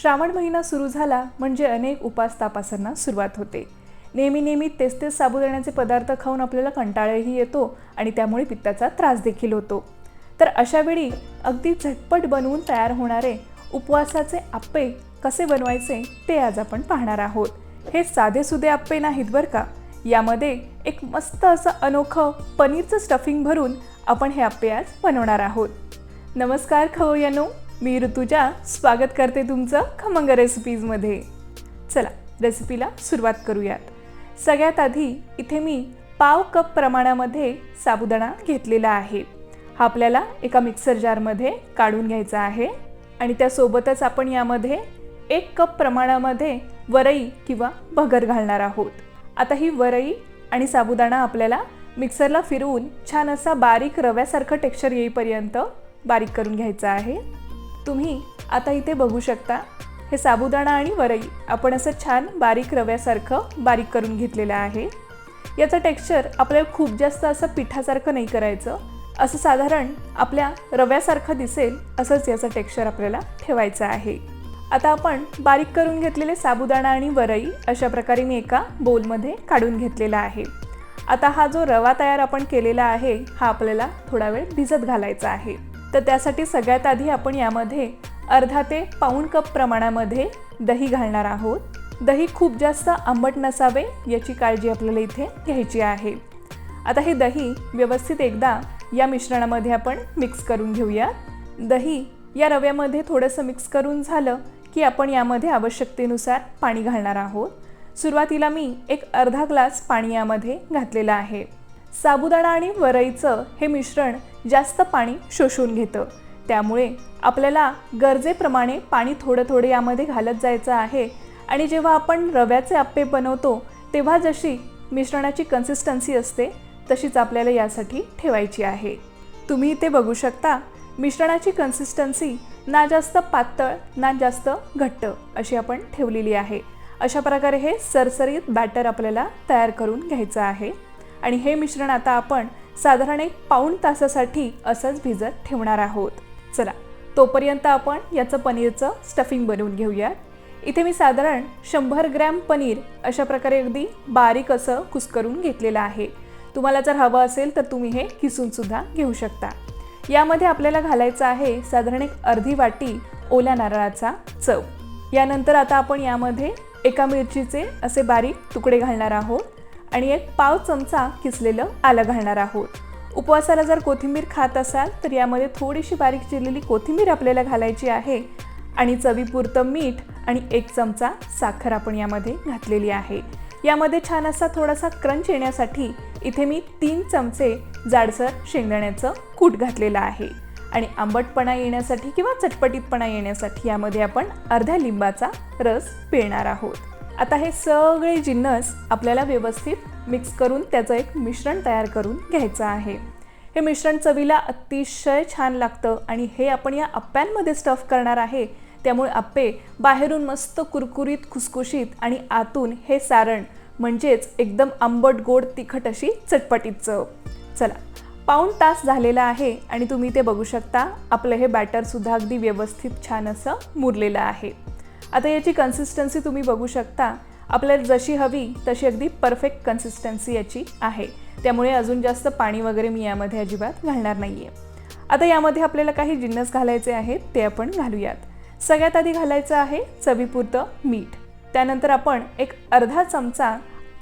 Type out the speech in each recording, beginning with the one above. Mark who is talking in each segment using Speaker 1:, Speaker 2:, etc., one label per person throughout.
Speaker 1: श्रावण महिना सुरू झाला म्हणजे अनेक उपास तापासांना सुरुवात होते. नेहमी नेहमी तेच तेच साबुदाण्याचे पदार्थ खाऊन आपल्याला कंटाळाही येतो आणि त्यामुळे पित्ताचा त्रास देखील होतो. तर अशावेळी अगदी झटपट बनवून तयार होणारे उपवासाचे आप्पे कसे बनवायचे ते आज आपण पाहणार आहोत. हे साधेसुधे आप्पे नाहीत बरं का? यामध्ये एक मस्त असं अनोखं पनीरचं स्टफिंग भरून आपण हे आप्पे आज बनवणार आहोत. नमस्कार खवय्यानो मी ऋतुजा स्वागत करते तुमचं खमंग रेसिपीजमध्ये चला रेसिपीला सुरुवात करूयात. सगळ्यात आधी इथे मी पाव कप प्रमाणामध्ये साबुदाणा घेतलेला आहे. हा आपल्याला एका मिक्सर जारमध्ये काढून घ्यायचा आहे आणि त्यासोबतच आपण यामध्ये एक कप प्रमाणामध्ये वरई किंवा भगर घालणार आहोत. आता ही वरई आणि साबुदाणा आपल्याला मिक्सरला फिरवून छान असा बारीक रव्यासारखं टेक्स्चर येईपर्यंत बारीक करून घ्यायचा आहे. तुम्ही आता इथे बघू शकता हे साबुदाणा आणि वरई आपण असं छान बारीक रव्यासारखं बारीक करून घेतलेलं आहे. याचं टेक्स्चर आपल्याला खूप जास्त असं पिठासारखं नाही करायचं. असं साधारण आपल्या रव्यासारखं दिसेल असंच याचं टेक्स्चर आपल्याला ठेवायचं आहे. आता आपण बारीक करून घेतलेले साबुदाणा आणि वरई अशा प्रकारे मी एका बोलमध्ये काढून घेतलेला आहे. आता हा जो रवा तयार आपण केलेला आहे हा आपल्याला थोडा वेळ भिजत घालायचा आहे. तर त्यासाठी सगळ्यात आधी आपण यामध्ये अर्धा ते पाऊण कप प्रमाणामध्ये दही घालणार आहोत. दही खूप जास्त आंबट नसावे याची काळजी आपल्याला इथे घ्यायची आहे. आता हे दही व्यवस्थित एकदा या मिश्रणामध्ये आपण मिक्स करून घेऊया. दही या रव्यामध्ये थोडंसं मिक्स करून झालं की आपण यामध्ये आवश्यकतेनुसार पाणी घालणार आहोत. सुरुवातीला मी एक अर्धा ग्लास पाणी यामध्ये घातलेलं आहे. साबुदाणा आणि वरईचं हे मिश्रण जास्त पाणी शोषून घेतं. त्यामुळे आपल्याला गरजेप्रमाणे पाणी थोडं थोडं यामध्ये घालत जायचं आहे आणि जेव्हा आपण रव्याचे आप्पे बनवतो तेव्हा जशी मिश्रणाची कन्सिस्टन्सी असते तशीच आपल्याला यासाठी ठेवायची आहे. तुम्ही इथे बघू शकता मिश्रणाची कन्सिस्टन्सी ना जास्त पातळ ना जास्त घट्ट अशी आपण ठेवलेली आहे. अशा प्रकारे हे सरसरीत बॅटर आपल्याला तयार करून घ्यायचं आहे. आणि हे मिश्रण आता आपण साधारण एक पाऊण तासासाठी असंच भिजत ठेवणार आहोत. चला तोपर्यंत आपण याचं पनीरचं स्टफिंग बनवून घेऊयात. इथे मी साधारण शंभर ग्रॅम पनीर अशा प्रकारे अगदी बारीक असं कुस्करून घेतलेलं आहे. तुम्हाला जर हवं असेल तर तुम्ही हे किसूनसुद्धा घेऊ शकता. यामध्ये आपल्याला घालायचं आहे साधारण एक अर्धी वाटी ओल्या नारळाचा चव. यानंतर आता आपण यामध्ये एका मिरचीचे असे बारीक तुकडे घालणार आहोत. आणि एक पाव चमचा किसलेलं आलं घालणार आहोत. उपवासाला जर कोथिंबीर खात असाल तर यामध्ये थोडीशी बारीक चिरलेली कोथिंबीर आपल्याला घालायची आहे. आणि चवीपुरतं मीठ आणि एक चमचा साखर आपण यामध्ये घातलेली आहे. यामध्ये छान असा थोडासा क्रंच येण्यासाठी इथे मी तीन चमचे जाडसर शेंगदाण्याचं कूट घातलेलं आहे. आणि आंबटपणा येण्यासाठी किंवा चटपटीतपणा येण्यासाठी यामध्ये आपण अर्ध्या लिंबाचा रस पिळणार आहोत. आता हे सगळे जिन्नस आपल्याला व्यवस्थित मिक्स करून त्याचं एक मिश्रण तयार करून घ्यायचं आहे. हे मिश्रण चवीला अतिशय छान लागतं आणि हे आपण या अप्प्यांमध्ये स्टफ करणार आहे. त्यामुळे आप्पे बाहेरून मस्त कुरकुरीत खुसखुशीत आणि आतून हे सारण म्हणजेच एकदम आंबट गोड तिखट अशी चटपटीत चव चला पाऊण तास झालेला आहे आणि तुम्ही ते बघू शकता. आपलं हे बॅटरसुद्धा अगदी व्यवस्थित छान असं मुरलेलं आहे. आता याची कन्सिस्टन्सी तुम्ही बघू शकता. आपल्याला जशी हवी तशी अगदी परफेक्ट कन्सिस्टन्सी याची आहे. त्यामुळे अजून जास्त पाणी वगैरे मी यामध्ये अजिबात घालणार नाही आहे आता यामध्ये आपल्याला काही जिन्नस घालायचे आहेत ते आपण घालूयात. सगळ्यात आधी घालायचं आहे चवीपुरतं मीठ. त्यानंतर आपण एक अर्धा चमचा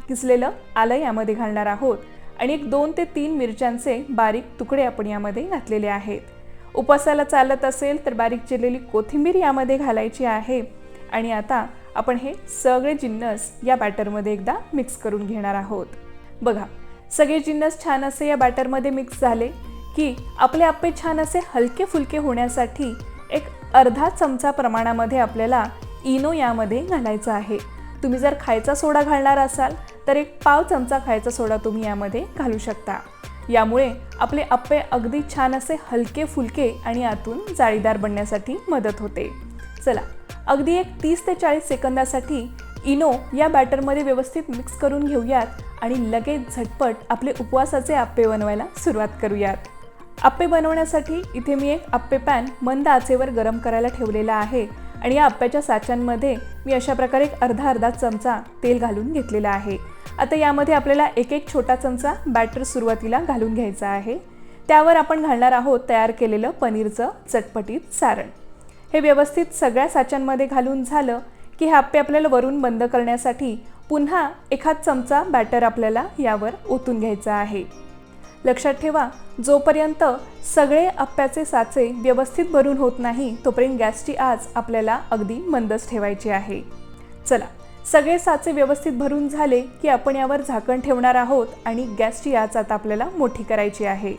Speaker 1: किसलेलं आलं यामध्ये घालणार आहोत आणि एक दोन ते तीन मिरच्यांचे बारीक तुकडे आपण यामध्ये घातलेले आहेत. उपासाला चालत असेल तर बारीक चिरलेली कोथिंबीर यामध्ये घालायची आहे. आणि आता आपण हे सगळे जिन्नस या बॅटरमध्ये एकदा मिक्स करून घेणार आहोत. बघा सगळे जिन्नस छान असे या बॅटरमध्ये मिक्स झाले की आपले आप्पे छान असे हलके फुलके होण्यासाठी एक अर्धा चमचा प्रमाणामध्ये आपल्याला इनो यामध्ये घालायचा आहे. तुम्ही जर खायचा सोडा घालणार असाल तर एक पाव चमचा खायचा सोडा तुम्ही यामध्ये घालू शकता. यामुळे आपले आप्पे अगदी छान असे हलके फुलके आणि आतून जाळीदार बनण्यासाठी मदत होते. चला. अगदी एक तीस ते चाळीस सेकंदासाठी इनो या बॅटरमध्ये व्यवस्थित मिक्स करून घेऊयात आणि लगेच झटपट आपले उपवासाचे आप्पे बनवायला सुरुवात करूयात. आप्पे बनवण्यासाठी इथे मी एक आप्पे पॅन मंद आचेवर गरम करायला ठेवलेला आहे आणि या आप्प्याच्या साच्यांमध्ये मी अशा प्रकारे एक अर्धा अर्धा चमचा तेल घालून घेतलेला आहे. आता यामध्ये आपल्याला एक एक छोटा चमचा बॅटर सुरुवातीला घालून घ्यायचा आहे. त्यावर आपण घालणार आहोत तयार केलेलं पनीरचं चटपटीत सारण. हे व्यवस्थित सगळ्या साच्यांमध्ये घालून झालं की हे आप्पे आपल्याला वरून बंद करण्यासाठी पुन्हा एखाद चमचा बॅटर आपल्याला यावर ओतून घ्यायचा आहे. लक्षात ठेवा जोपर्यंत सगळे आप्प्याचे साचे व्यवस्थित भरून होत नाही तोपर्यंत गॅसची आच आपल्याला अगदी मंदच ठेवायची आहे. चला सगळे साचे व्यवस्थित भरून झाले की आपण यावर झाकण ठेवणार आहोत आणि गॅसची आच आता आपल्याला मोठी करायची आहे.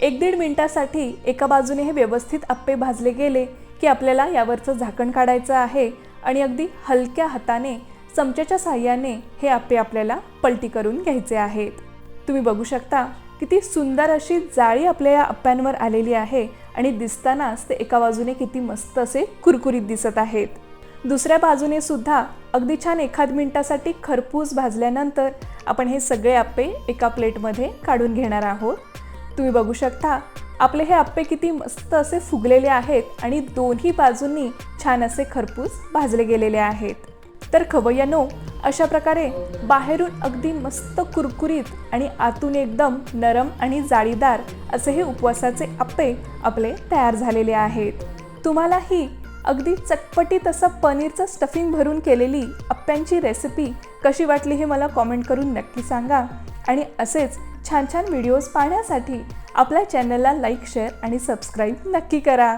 Speaker 1: एक दीड मिनिटासाठी एका बाजूने हे व्यवस्थित आप्पे भाजले गेले की आपल्याला यावरचं झाकण काढायचं आहे आणि अगदी हलक्या हाताने चमच्याच्या साह्याने हे आप्पे आपल्याला पलटी करून घ्यायचे आहेत. तुम्ही बघू शकता किती सुंदर अशी जाळी आपल्या या अप्प्यांवर आलेली आहे आणि दिसतानाच ते एका बाजूने किती मस्त असे कुरकुरीत दिसत आहेत. दुसऱ्या बाजूने सुद्धा अगदी छान एखाद मिनिटासाठी खरपूस भाजल्यानंतर आपण हे सगळे आप्पे एका प्लेटमध्ये काढून घेणार आहोत. तुम्ही बघू शकता आपले हे आप्पे किती मस्त असे फुगलेले आहेत आणि दोन्ही बाजूंनी छान असे खरपूस भाजले गेलेले आहेत. तर खवय्यानो अशा प्रकारे बाहेरून अगदी मस्त कुरकुरीत आणि आतून एकदम नरम आणि जाळीदार असे हे उपवासाचे आप्पे आपले तयार झालेले आहेत. तुम्हालाही अगदी चटपटीत असं पनीरचं स्टफिंग भरून केलेली आप्प्यांची रेसिपी कशी वाटली हे मला कॉमेंट करून नक्की सांगा आणि असेच छान छान व्हिडिओज पाहण्यासाठी आपल्या चॅनलला लाईक शेअर आणि सबस्क्राईब नक्की करा.